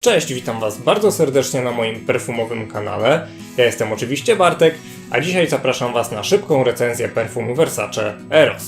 Cześć, witam Was bardzo serdecznie na moim perfumowym kanale. Ja jestem oczywiście Bartek, a dzisiaj zapraszam Was na szybką recenzję perfumu Versace Eros.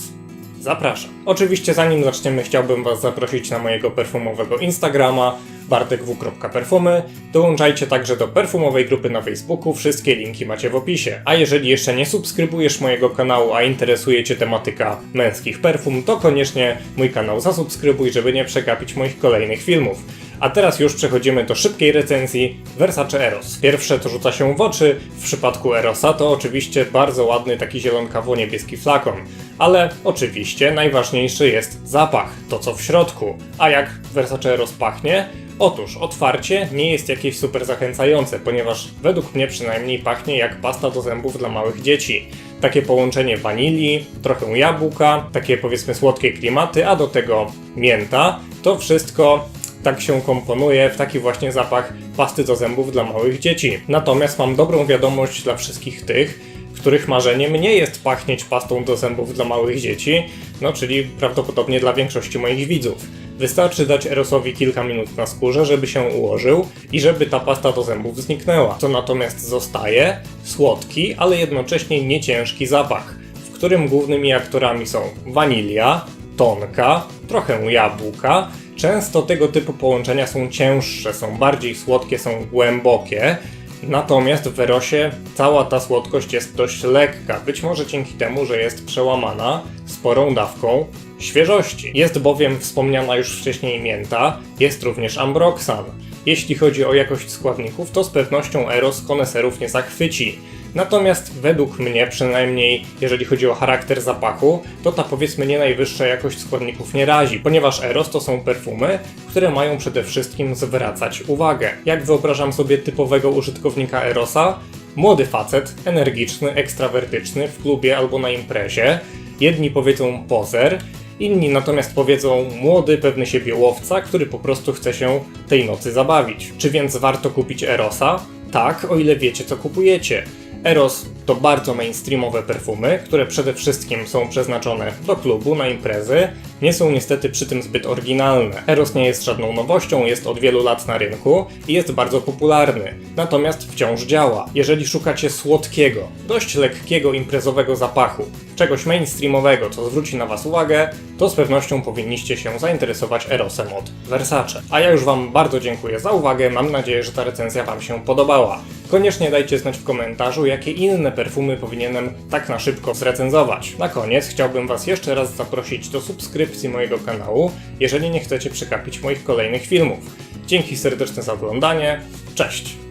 Zapraszam. Oczywiście zanim zaczniemy chciałbym Was zaprosić na mojego perfumowego Instagrama bartekw.perfumy. Dołączajcie także do perfumowej grupy na Facebooku, wszystkie linki macie w opisie. A jeżeli jeszcze nie subskrybujesz mojego kanału, a interesuje Cię tematyka męskich perfum, to koniecznie mój kanał zasubskrybuj, żeby nie przegapić moich kolejnych filmów. A teraz już przechodzimy do szybkiej recenzji Versace Eros. Pierwsze, co rzuca się w oczy w przypadku Erosa, to oczywiście bardzo ładny taki zielonkawo-niebieski flakon. Ale oczywiście najważniejszy jest zapach, to co w środku. A jak Versace Eros pachnie? Otóż otwarcie nie jest jakieś super zachęcające, ponieważ według mnie przynajmniej pachnie jak pasta do zębów dla małych dzieci. Takie połączenie wanilii, trochę jabłka, takie powiedzmy słodkie klimaty, a do tego mięta. To wszystko tak się komponuje w taki właśnie zapach pasty do zębów dla małych dzieci. Natomiast mam dobrą wiadomość dla wszystkich tych, których marzeniem nie jest pachnieć pastą do zębów dla małych dzieci, no czyli prawdopodobnie dla większości moich widzów. Wystarczy dać Erosowi kilka minut na skórze, żeby się ułożył i żeby ta pasta do zębów zniknęła. Co natomiast zostaje? Słodki, ale jednocześnie nieciężki zapach, w którym głównymi aktorami są wanilia, tonka, trochę jabłka. Często tego typu połączenia są cięższe, są bardziej słodkie, są głębokie. Natomiast w Werosie cała ta słodkość jest dość lekka, być może dzięki temu, że jest przełamana sporą dawką świeżości. Jest bowiem wspomniana już wcześniej mięta, jest również ambroxan. Jeśli chodzi o jakość składników, to z pewnością Eros koneserów nie zachwyci. Natomiast według mnie, przynajmniej jeżeli chodzi o charakter zapachu, to ta powiedzmy nie najwyższa jakość składników nie razi, ponieważ Eros to są perfumy, które mają przede wszystkim zwracać uwagę. Jak wyobrażam sobie typowego użytkownika Erosa? Młody facet, energiczny, ekstrawertyczny, w klubie albo na imprezie. Jedni powiedzą pozer, inni natomiast powiedzą młody, pewny siebie łowca, który po prostu chce się tej nocy zabawić. Czy więc warto kupić Erosa? Tak, o ile wiecie co kupujecie. Eros to bardzo mainstreamowe perfumy, które przede wszystkim są przeznaczone do klubu, na imprezy. Nie są niestety przy tym zbyt oryginalne. Eros nie jest żadną nowością, jest od wielu lat na rynku i jest bardzo popularny. Natomiast wciąż działa. Jeżeli szukacie słodkiego, dość lekkiego imprezowego zapachu, czegoś mainstreamowego, co zwróci na Was uwagę, to z pewnością powinniście się zainteresować Erosem od Versace. A ja już Wam bardzo dziękuję za uwagę, mam nadzieję, że ta recenzja Wam się podobała. Koniecznie dajcie znać w komentarzu, jakie inne perfumy powinienem tak na szybko zrecenzować. Na koniec chciałbym Was jeszcze raz zaprosić do subskrypcji mojego kanału, jeżeli nie chcecie przekapić moich kolejnych filmów. Dzięki serdeczne za oglądanie, cześć!